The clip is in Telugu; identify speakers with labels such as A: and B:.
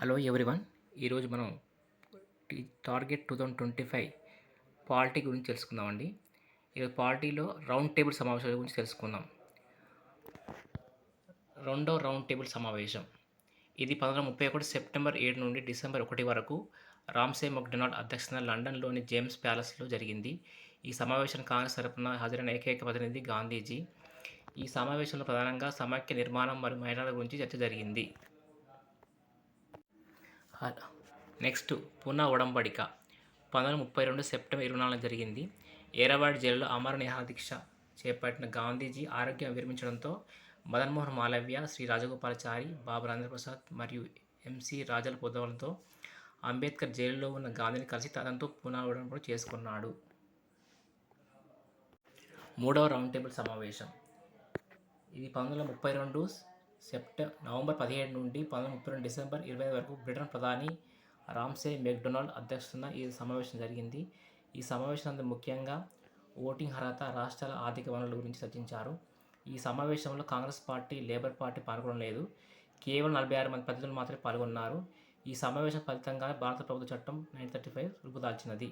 A: Hello everyone. ఈరోజు మనం target two thousand twenty five polity గురించి తెలుసుకుందామండి. ఈరోజు పాలిటీలో రౌండ్ టేబుల్ సమావేశాల గురించి తెలుసుకుందాం. రెండో రౌండ్ టేబుల్ సమావేశం. ఇది పంతొమ్మిది వందల ముప్పై ఒకటి సెప్టెంబర్ ఏడు నుండి డిసెంబర్ ఒకటి వరకు రామ్సే మొక్డొనాల్డ్ అధ్యక్షతన లండన్లోని జేమ్స్ ప్యాలెస్లో జరిగింది. ఈ సమావేశం కాంగ్రెస్ తరపున హాజరైన ఏకైక ప్రతినిధి గాంధీజీ. ఈ సమావేశంలో ప్రధానంగా సమాఖ్య నిర్మాణం మరియు మహిళల గురించి చర్చ జరిగింది. నెక్స్ట్ పూనా ఒడంబడిక. పంతొమ్మిది ముప్పై రెండు సెప్టెంబర్ ఇరవై నాలుగు జరిగింది. ఏరవాడి జైలులో అమర దీక్ష చేపట్టిన గాంధీజీ ఆరోగ్యం విరమించడంతో మదన్మోహన్ మాలవ్య శ్రీ రాజగోపాలాచారి బాబు రాజేంద్రప్రసాద్ మరియు ఎంసీ రాజల పొదవులతో అంబేద్కర్ జైలులో ఉన్న గాంధీని కలిసి తనతో పునా ఒడంబడి చేసుకున్నాడు. మూడవ రౌండ్ టేబుల్ సమావేశం. ఇది పంతొమ్మిది వందల ముప్పై రెండు సెప్టెంబర్ నవంబర్ పదిహేడు నుండి పంతొమ్మిది ముప్పై రెండు డిసెంబర్ ఇరవై వరకు బ్రిటన్ ప్రధాని రామ్సే మెక్డొనాల్డ్ అధ్యక్షతన ఈ సమావేశం జరిగింది. ఈ సమావేశం ముఖ్యంగా ఓటింగ్ అర్హత రాష్ట్రాల ఆర్థిక వనరుల గురించి చర్చించారు. ఈ సమావేశంలో కాంగ్రెస్ పార్టీ లేబర్ పార్టీ పాల్గొనడం లేదు. కేవలం నలభై ఆరు మంది ప్రతినిధులు మాత్రమే పాల్గొన్నారు. ఈ సమావేశం ఫలితంగా భారత ప్రభుత్వ చట్టం నైన్ థర్టీ ఫైవ్ రూపుదాల్చినది